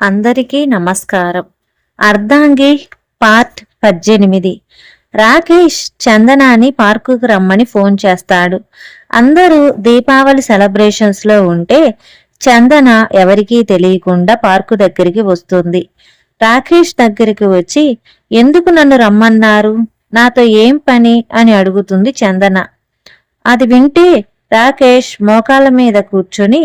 అందరికీ నమస్కారం. అర్ధాంగి పార్ట్ పద్దెనిమిది. రాకేష్ చందనాని పార్కుకు రమ్మని ఫోన్ చేస్తాడు. అందరూ దీపావళి సెలబ్రేషన్స్లో ఉంటే చందన ఎవరికీ తెలియకుండా పార్కు దగ్గరికి వస్తుంది. రాకేష్ దగ్గరికి వచ్చి ఎందుకు నన్ను రమ్మన్నారు? నాతో ఏం పని? అని అడుగుతుంది చందన. అది వింటే రాకేష్ మోకాళ్ళ మీద కూర్చొని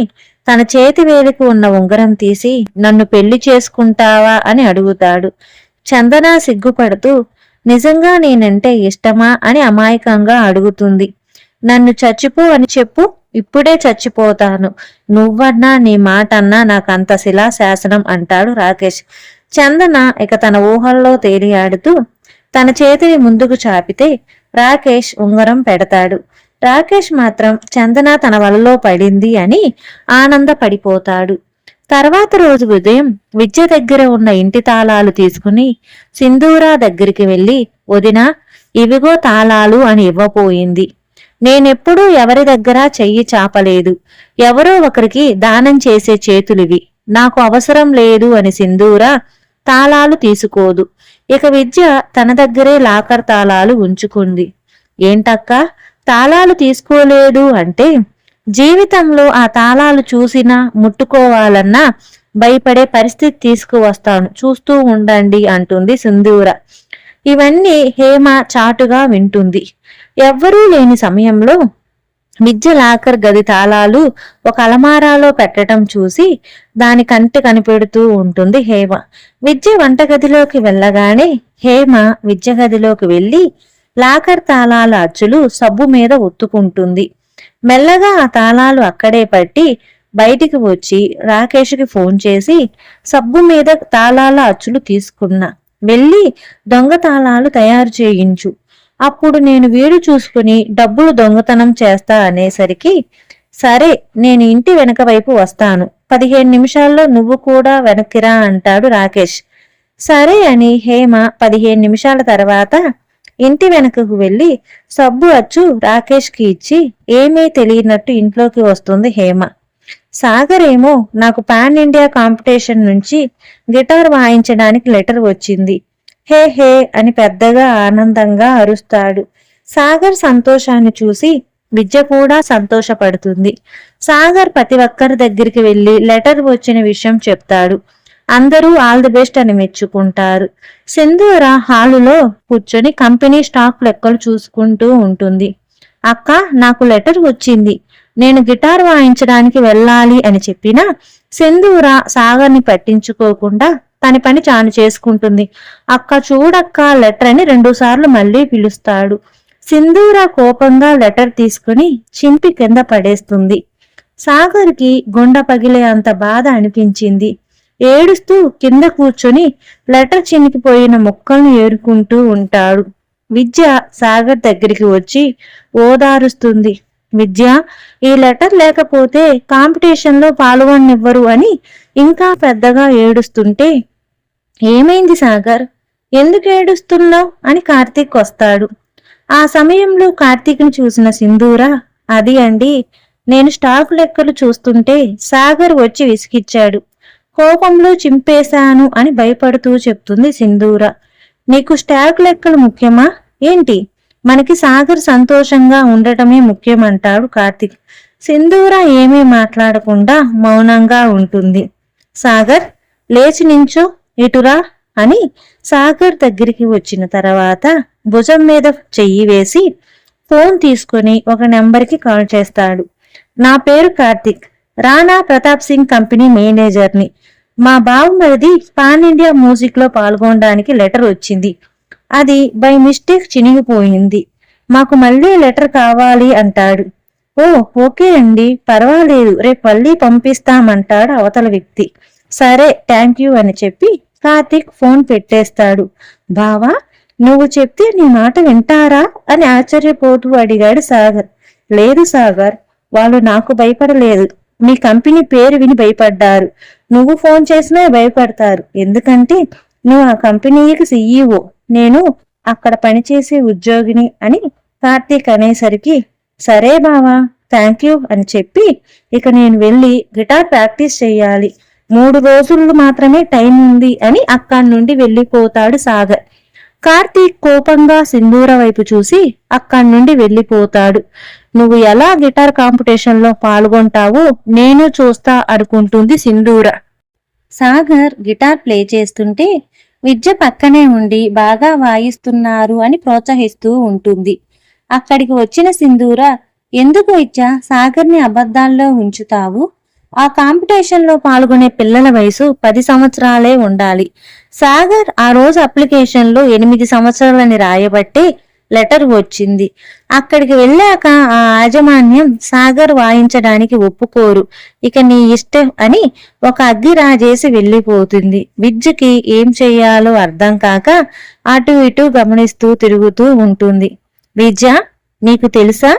తన చేతి వేలికి ఉన్న ఉంగరం తీసి నన్ను పెళ్ళి చేసుకుంటావా? అని అడుగుతాడు. చందన సిగ్గుపడుతూ నిజంగా నేనంటే ఇష్టమా? అని అమాయకంగా అడుగుతుంది. నన్ను చచ్చిపో అని చెప్పు ఇప్పుడే చచ్చిపోతాను. నువ్వన్నా నీ మాటన్నా నాకంత శిలా శాసనం అంటాడు రాకేష్. చందన ఇక తన ఊహల్లో తేలియాడుతూ తన చేతిని ముందుకు చాపితే రాకేష్ ఉంగరం పెడతాడు. రాకేష్ మాత్రం చందన తన వలలో పడింది అని ఆనందపడిపోతాడు. తర్వాత రోజు ఉదయం విద్య దగ్గర ఉన్న ఇంటి తాళాలు తీసుకుని సింధూరా దగ్గరికి వెళ్ళి వదినా ఇవిగో తాళాలు అని ఇవ్వపోయింది నేనెప్పుడూ ఎవరి దగ్గర చెయ్యి చాపలేదు. ఎవరో ఒకరికి దానం చేసే చేతులివి. నాకు అవసరం లేదు అని సింధూర తాళాలు తీసుకోదు. ఇక విద్య తన దగ్గరే లాకర్ తాళాలు ఉంచుకుంది. ఏంటక్కా? తాళాలు తీసుకోలేదు అంటే జీవితంలో ఆ తాళాలు చూసినా ముట్టుకోవాలన్నా భయపడే పరిస్థితి తీసుకువస్తాను. చూస్తూ ఉండండి అంటుంది సింధూర. ఇవన్నీ హేమ చాటుగా వింటుంది. ఎవ్వరూ లేని సమయంలో విద్య లాకర్ గది తాళాలు ఒక అలమారాలో పెట్టడం చూసి దాని కంటి కనిపెడుతూ ఉంటుంది హేమ. విద్య వంటగదిలోకి వెళ్ళగానే హేమ విద్య గదిలోకి వెళ్ళి లాకర్ తాళాల అచ్చులు సబ్బు మీద ఒత్తుకుంటుంది. మెల్లగా ఆ తాళాలు అక్కడే పట్టి బయటికి వచ్చి రాకేష్కి ఫోన్ చేసి సబ్బు మీద తాళాల అచ్చులు తీసుకున్నా. వెళ్ళి దొంగ తాళాలు తయారు చేయించు. అప్పుడు నేను వీడు చూసుకుని డబ్బులు దొంగతనం చేస్తా అనేసరికి సరే నేను ఇంటి వెనక వైపు వస్తాను. పదిహేను నిమిషాల్లో నువ్వు కూడా వెనక్కిరా అంటాడు రాకేష్. సరే అని హేమ పదిహేను నిమిషాల తర్వాత ఇంటి వెనకకు వెళ్ళి సబ్బు అచ్చు రాకేష్కి ఇచ్చి ఏమీ తెలియనట్టు ఇంట్లోకి వస్తుంది హేమ. సాగర్ ఏమో నాకు పాన్ ఇండియా కాంపిటీషన్ నుంచి గిటార్ వాయించడానికి లెటర్ వచ్చింది. హే హే అని పెద్దగా ఆనందంగా అరుస్తాడు. సాగర్ సంతోషాన్ని చూసి విద్య కూడా సంతోషపడుతుంది. సాగర్ ప్రతి ఒక్కరి దగ్గరికి వెళ్ళి లెటర్ వచ్చిన విషయం చెప్తాడు. అందరూ ఆల్ ది బెస్ట్ అని మెచ్చుకుంటారు. సింధూర హాలులో కూర్చొని కంపెనీ స్టాక్ లెక్కలు చూసుకుంటూ ఉంటుంది. అక్క నాకు లెటర్ వచ్చింది. నేను గిటార్ వాయించడానికి వెళ్ళాలి అని చెప్పినా సింధూర సాగర్ని పట్టించుకోకుండా తన పని చాను చేసుకుంటుంది. అక్క చూడక్క లెటర్ అని రెండు సార్లు మళ్ళీ పిలుస్తాడు. సింధూర కోపంగా లెటర్ తీసుకుని చింపి కింద పడేస్తుంది. సాగర్కి గుండె పగిలే అంత బాధ అనిపించింది. ఏడుస్తూ కింద కూర్చొని లెటర్ చినికిపోయిన మొక్కలను ఏరుకుంటూ ఉంటాడు. విద్య సాగర్ దగ్గరికి వచ్చి ఓదారుస్తుంది. విద్య ఈ లెటర్ లేకపోతే కాంపిటీషన్లో పాల్గొనివ్వరు అని ఇంకా పెద్దగా ఏడుస్తుంటే ఏమైంది సాగర్? ఎందుకు ఏడుస్తున్నావు? అని కార్తీక్ వస్తాడు. ఆ సమయంలో కార్తీక్ని చూసిన సింధూర అది అండి నేను స్టాక్ లెక్కలు చూస్తుంటే సాగర్ వచ్చి విసిగిచ్చాడు. కోపంలో చింపేశాను అని భయపడుతూ చెప్తుంది సింధూర. నీకు స్టాక్ లెక్కలు ముఖ్యమా? ఏంటి? మనకి సాగర్ సంతోషంగా ఉండటమే ముఖ్యమంటాడు కార్తిక్. సింధూర ఏమీ మాట్లాడకుండా మౌనంగా ఉంటుంది. సాగర్ లేచి నించో ఇటురా అని సాగర్ దగ్గరికి వచ్చిన తర్వాత భుజం మీద చెయ్యి వేసి ఫోన్ తీసుకుని ఒక నెంబర్కి కాల్ చేస్తాడు. నా పేరు కార్తిక్. రాణా ప్రతాప్ సింగ్ కంపెనీ మేనేజర్ని. మా బావమరిది పాన్ ఇండియా మ్యూజిక్లో పాల్గొనడానికి లెటర్ వచ్చింది. అది బై మిస్టేక్ చినిగిపోయింది. మాకు మళ్ళీ లెటర్ కావాలి అంటాడు. ఓ ఓకే అండి పర్వాలేదు రేపు మళ్ళీ పంపిస్తామంటాడు అవతల వ్యక్తి. సరే థ్యాంక్ యూ అని చెప్పి కార్తీక్ ఫోన్ పెట్టేస్తాడు. బావా నువ్వు చెప్తే నీ మాట వింటారా అని ఆశ్చర్యపోతూ అడిగాడు సాగర్. లేదు సాగర్ వాళ్ళు నాకు భయపడలేదు. మీ కంపెనీ పేరు విని భయపడ్డారు. నువ్వు ఫోన్ చేసినా భయపడతారు. ఎందుకంటే నువ్వు ఆ కంపెనీకి సీఈఓ. నేను అక్కడ పనిచేసే ఉద్యోగిని అని కార్తీక్ అనేసరికి సరే బావా థ్యాంక్ యూ అని చెప్పి ఇక నేను వెళ్ళి గిటార్ ప్రాక్టీస్ చేయాలి. మూడు రోజులు మాత్రమే టైం ఉంది అని అక్కడి నుండి వెళ్ళిపోతాడు సాగర్. కార్తీక్ కోపంగా సింధూర వైపు చూసి అక్కడి నుండి వెళ్ళిపోతాడు. నువ్వు ఎలా గిటార్ కాంపిటీషన్లో పాల్గొంటావో నేను చూస్తా అనుకుంటుంది సింధూర. సాగర్ గిటార్ ప్లే చేస్తుంటే విద్య పక్కనే ఉండి బాగా వాయిస్తున్నారు అని ప్రోత్సహిస్తూ ఉంటుంది. అక్కడికి వచ్చిన సింధూర ఎందుకు విద్య? సాగర్ని అబద్ధాల్లో ఉంచుతావు? ఆ కాంపిటీషన్లో పాల్గొనే పిల్లల వయసు పది సంవత్సరాలే ఉండాలి. సాగర్ ఆ రోజు అప్లికేషన్లో ఎనిమిది సంవత్సరాలని రాయబట్టే లెటర్ వచ్చింది. అక్కడికి వెళ్ళాక ఆ యాజమాన్యం సాగర్ వాయించడానికి ఒప్పుకోరు. ఇక నీ ఇష్టం అని ఒక అగ్గి రాజేసి వెళ్ళిపోతుంది. విద్యకి ఏం చెయ్యాలో అర్థం కాక అటు ఇటు గమనిస్తూ తిరుగుతూ ఉంటుంది. విద్య నీకు తెలుసా?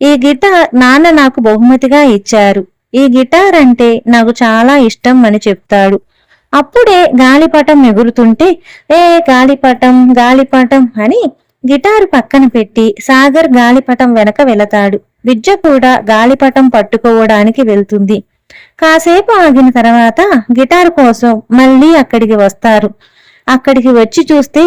ఈ గిటార్ నాన్న నాకు బహుమతిగా ఇచ్చారు. ఈ గిటార్ అంటే నాకు చాలా ఇష్టం అని చెప్తాడు. అప్పుడే గాలిపటం ఎగురుతుంటే ఏ గాలిపటం గాలిపటం అని గిటారు పక్కన పెట్టి సాగర్ గాలిపటం వెనక వెళతాడు. విద్య కూడా గాలిపటం పట్టుకోవడానికి వెళ్తుంది. కాసేపు ఆగిన తర్వాత గిటారు కోసం మళ్ళీ అక్కడికి వస్తారు. అక్కడికి వచ్చి చూస్తే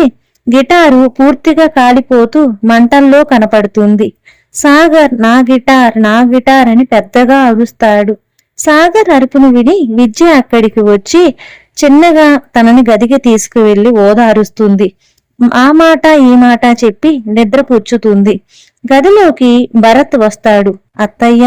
గిటారు పూర్తిగా కాలిపోతూ మంటల్లో కనపడుతుంది. సాగర్ నా గిటార్ నా గిటార్ అని పెద్దగా అరుస్తాడు. సాగర్ అరుపును విని విద్య అక్కడికి వచ్చి చిన్నగా తనని గదికి తీసుకువెళ్ళి ఓదారుస్తుంది. ఆ మాట ఈ మాట చెప్పి నిద్ర పుచ్చుతుంది గదిలోకి భరత్ వస్తాడు. అత్తయ్య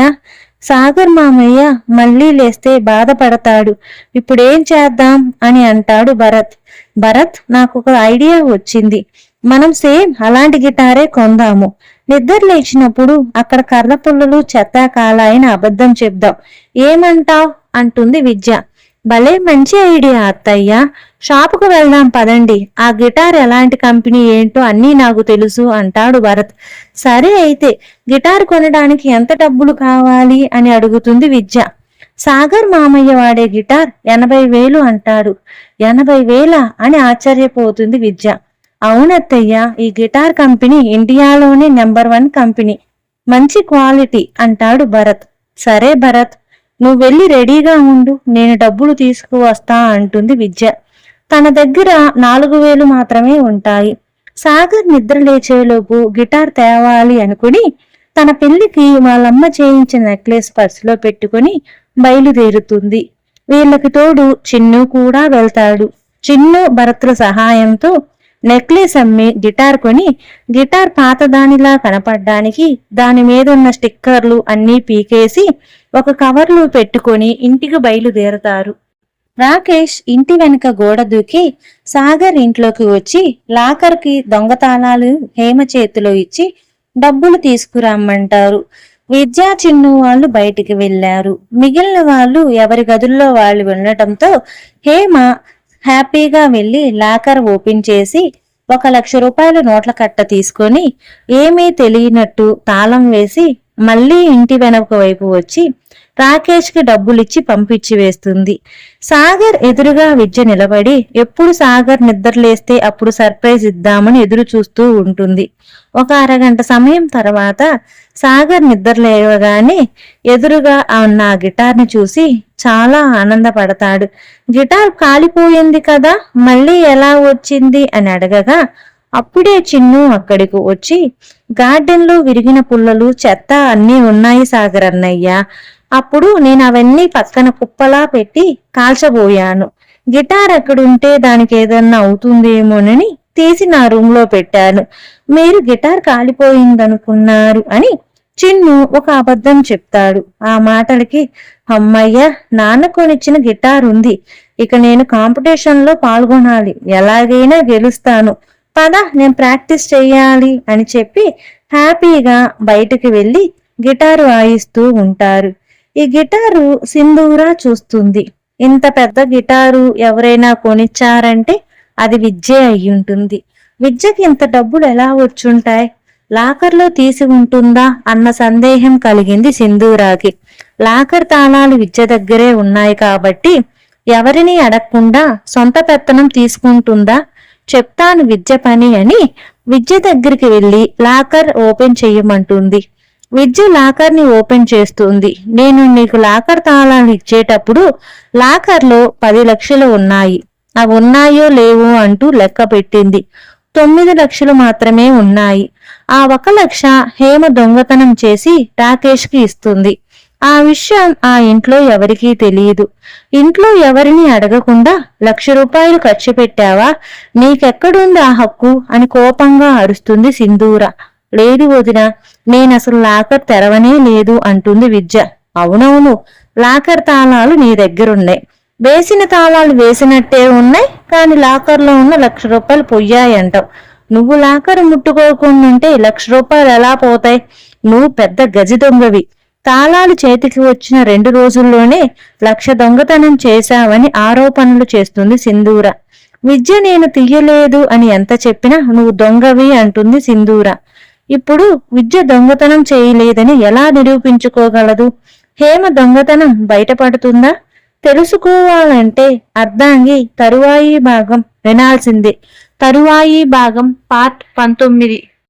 సాగర్ మామయ్య మళ్ళీ లేస్తే బాధపడతాడు. ఇప్పుడేం చేద్దాం అని అంటాడు భరత్. భరత్ నాకు ఒక ఐడియా వచ్చింది. మనం సేమ్ అలాంటి గిటారే కొందాము. నిద్ర లేచినప్పుడు అక్కడ కర్ర పుల్లలు చెత్త కాలాయని అబద్ధం చెప్దాం. ఏమంటావ్? అంటుంది విద్య. భలే మంచి ఐడియా అత్తయ్య. షాపుకు వెళ్దాం పదండి. ఆ గిటార్ ఎలాంటి కంపెనీ ఏంటో అన్నీ నాకు తెలుసు అంటాడు భరత్. సరే అయితే గిటార్ కొనడానికి ఎంత డబ్బులు కావాలి అని అడుగుతుంది విద్య. సాగర్ మామయ్య వాడే గిటార్ ఎనభై వేలు అంటాడు. ఎనభై వేల అని ఆశ్చర్యపోతుంది విద్య. అవునత్తయ్య ఈ గిటార్ కంపెనీ ఇండియాలోనే నెంబర్ వన్ కంపెనీ. మంచి క్వాలిటీ అంటాడు భరత్. సరే భరత్. నువ్వు వెళ్ళి రెడీగా ఉండు నేను డబ్బులు తీసుకువస్తా అంటుంది విద్య. తన దగ్గర నాలుగు వేలు మాత్రమే ఉంటాయి. సాగర్ నిద్ర లేచేలోపు గిటార్ తేవాలి అనుకుని తన పెళ్ళికి వాళ్ళమ్మ చేయించిన నెక్లెస్ పర్సులో పెట్టుకుని బయలుదేరుతుంది. వీళ్ళకి తోడు చిన్ను కూడా వెళ్తాడు. చిన్ను భరత్ల సహాయంతో నెక్లెస్ అమ్మి గిటార్ కొని గిటార్ పాతదానిలా కనపడ్డానికి దాని మీద ఉన్న స్టిక్కర్లు అన్నీ పీకేసి ఒక కవర్లో పెట్టుకొని ఇంటికి బయలుదేరతారు. రాకేష్ ఇంటి వెనుక గోడ దూకి సాగర్ ఇంట్లోకి వచ్చి లాకర్కి దొంగతాళాలు హేమ చేతిలో ఇచ్చి డబ్బులు తీసుకురమ్మంటారు. విద్యా చిన్ను వాళ్ళు బయటికి వెళ్ళారు మిగిలిన వాళ్ళు ఎవరి గదుల్లో వాళ్ళు వెళ్ళటంతో హేమ హ్యాపీగా వెళ్ళి లాకర్ ఓపెన్ చేసి ఒక లక్ష రూపాయల నోట్ల కట్ట తీసుకొని ఏమీ తెలియనట్టు తాళం వేసి మళ్ళీ ఇంటి వెనక వైపు వచ్చి రాకేష్కి డబ్బులిచ్చి పంపించి వేస్తుంది. సాగర్ ఎదురుగా విద్య నిలబడి ఎప్పుడు సాగర్ నిద్రలేస్తే అప్పుడు సర్ప్రైజ్ ఇద్దామని ఎదురు చూస్తూ ఉంటుంది. ఒక అరగంట సమయం తర్వాత సాగర్ నిద్రలేవగానే ఎదురుగా ఉన్న ఆ గిటార్ని చూసి చాలా ఆనందపడతాడు. గిటార్ కాలిపోయింది కదా మళ్ళీ ఎలా వచ్చింది అని అడగగా అప్పుడే చిన్ను అక్కడికి వచ్చి గార్డెన్లో విరిగిన పుల్లలు చెత్త అన్నీ ఉన్నాయి సాగర్ అన్నయ్య. అప్పుడు నేను అవన్నీ పక్కన కుప్పలా పెట్టి కాల్చబోయాను. గిటార్ అక్కడుంటే దానికి ఏదన్నా అవుతుందేమోనని తీసి నా రూమ్లో పెట్టాను. మీరు గిటార్ కాలిపోయిందనుకున్నారు అని చిన్ను ఒక అబద్ధం చెప్తాడు. ఆ మాటలకి అమ్మయ్య నాన్న కొనిచ్చిన గిటార్ ఉంది ఇక నేను కాంపిటీషన్లో పాల్గొనాలి. ఎలాగైనా గెలుస్తాను. పద నేను ప్రాక్టీస్ చెయ్యాలి అని చెప్పి హ్యాపీగా బయటికి వెళ్ళి గిటారు వాయిస్తూ ఉంటారు. ఈ గిటారు సింధూరా చూస్తుంది. ఇంత పెద్ద గిటారు ఎవరైనా కొనిచ్చారంటే అది విద్య అయి ఉంటుంది. విద్యకి ఇంత డబ్బులు ఎలా వచ్చుంటాయి? లాకర్లో తీసి ఉంటుందా అన్న సందేహం కలిగింది సింధూరాకి. లాకర్ తాళాలు విద్య దగ్గరే ఉన్నాయి కాబట్టి ఎవరిని అడగకుండా సొంత పెత్తనం తీసుకుంటుందా చెప్తాను విద్య పని అని విద్య దగ్గరికి వెళ్ళి లాకర్ ఓపెన్ చెయ్యమంటుంది విద్య లాకర్ని ఓపెన్ చేస్తుంది. నేను నీకు లాకర్ తాళాలు ఇచ్చేటప్పుడు లాకర్లో పది లక్షలు ఉన్నాయి. అవి ఉన్నాయో లేవో అంటూ లెక్క పెట్టింది. తొమ్మిది లక్షలు మాత్రమే ఉన్నాయి. ఆ ఒక లక్ష హేమ దొంగతనం చేసి రాకేష్కి ఇస్తుంది. ఆ విషయం ఆ ఇంట్లో ఎవరికీ తెలియదు. ఇంట్లో ఎవరిని అడగకుండా లక్ష రూపాయలు ఖర్చు పెట్టావా? నీకెక్కడుంది ఆ హక్కు? అని కోపంగా అరుస్తుంది సింధూర. లేదు వదిన నేనసలు లాకర్ తెరవనే లేదు అంటుంది విద్య. అవునవును లాకర్ తాళాలు నీ దగ్గరున్నాయి. వేసిన తాళాలు వేసినట్టే ఉన్నాయి కానీ లాకర్లో ఉన్న లక్ష రూపాయలు పొయ్యాయంటావు నువ్వు లాకర్ ముట్టుకోకుండా ఉంటే లక్ష రూపాయలు ఎలా పోతాయి? నువ్వు పెద్ద గజి దొంగవి. తాళాలు చేతికి వచ్చిన రెండు రోజుల్లోనే లక్ష దొంగతనం చేశావని ఆరోపణలు చేస్తుంది సింధూర. విద్య నేను తీయలేదు అని ఎంత చెప్పినా నువ్వు దొంగవి అంటుంది సింధూర. ఇప్పుడు విద్య దొంగతనం చేయలేదని ఎలా నిరూపించుకోగలదు? హేమ దొంగతనం బయటపడుతుందా? తెలుసుకోవాలంటే అర్ధాంగి తరువాయి భాగం వినాల్సిందే. తరువాయి భాగం పార్ట్ పంతొమ్మిది.